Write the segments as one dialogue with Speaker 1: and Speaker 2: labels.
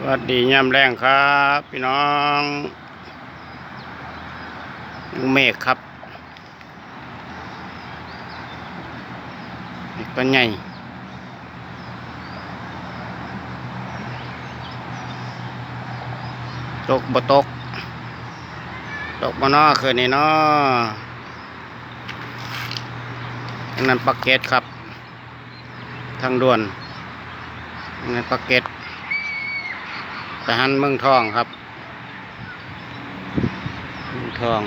Speaker 1: สวัสดียามแรงครับ พี่น้องเมฆครับเมฆตัวใหญ่ตกบ่ตก ตกบ่นอคืนนี้เนาะอันนั้นปักเกตครับ ทางด่วนนนั้นปักเกต ไปหันเมืองทองครับ เมืองทอง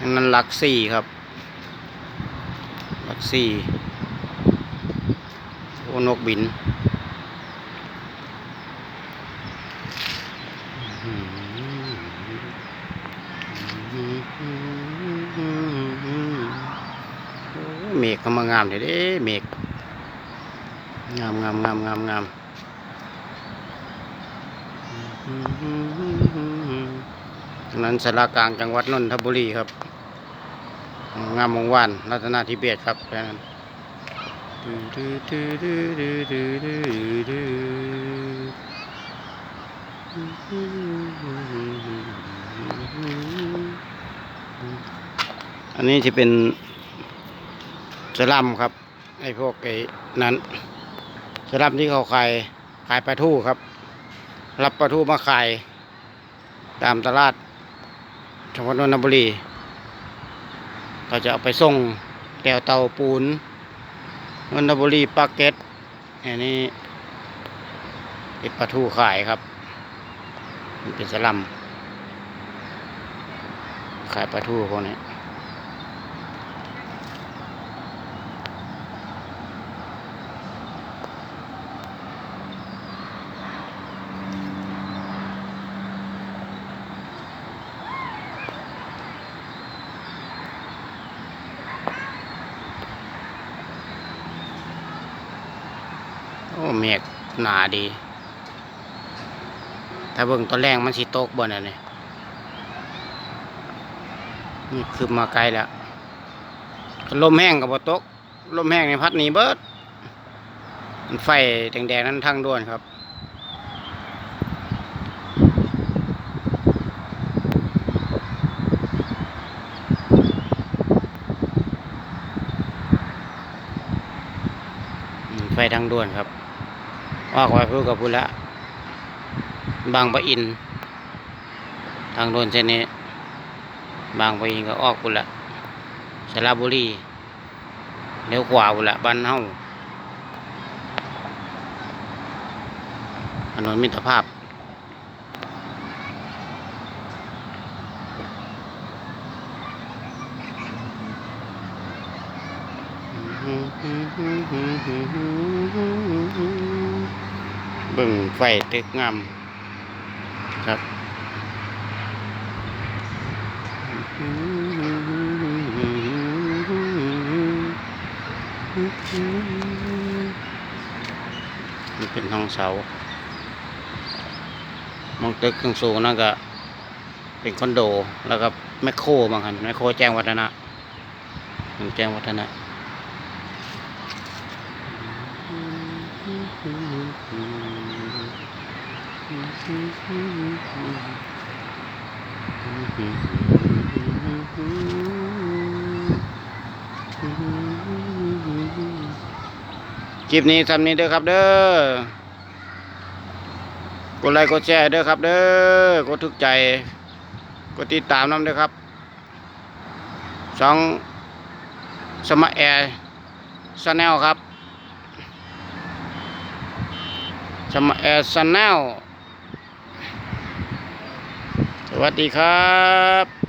Speaker 1: อันนั้นหลักสี่ครับ หลักสี่โอนกบินโอ้ เมฆก็มางามเลยเด้เมฆงามงามงามงามงามนนั้นสารากลางจังหวัดนนทบุรีครับ งามวงวานรัตนาธิเบศครับแค่นั้นอันนี้จะเป็น สลัมครับไอ้พวกไอ้นั้นสลัมที่เขาขายขายปลาทูครับ รับปลาทูมาขาย ตามตลาดจังหวัดนนทบุรีเขาจะเอาไปส่งแถวเตาปูนนนทบุรีปากเก็ตอันนี้เป็นปลาทูขายครับมันเป็นสลัมขายปลาทูพวกนี้ อ้เมฆหนาดี ถ้าเบิ่งตอนแรกมันสิตกบนอันนี้นี่คือมาไกลแล้วลมแห้งกับบ่ตก ลมแห้งในพัดหนีเบิดมันไฟแดงๆนั้นทางด่วนครับไฟทางด่วนครับ ออกไปพูดกับพูดละ บางปะอิน ทางด่วนเส้นนี้ บางปะอินก็ออกพูดละสระบุรีเลี้ยวขวาพูดละบ้านเฮาถนนมิตรภาพเบิ่งไฟตึกงามครับมันเป็นห้องเสามองตึกข้างสูงนั่นก็เป็นคอนโดแล้วก็แมคโครบางคันแมคโครแจ้งวัฒนะแจ้งวัฒนะ คลิปนี้ทำนี้เด้อครับเด้อกดไลค์กดแชร์เด้อครับ เด้อกดถูกใจกดติดตามน้ำเด้อครับสองสมาแอร์ชาแนลครับ สมาแอร์ชแนลสวัสดีครับ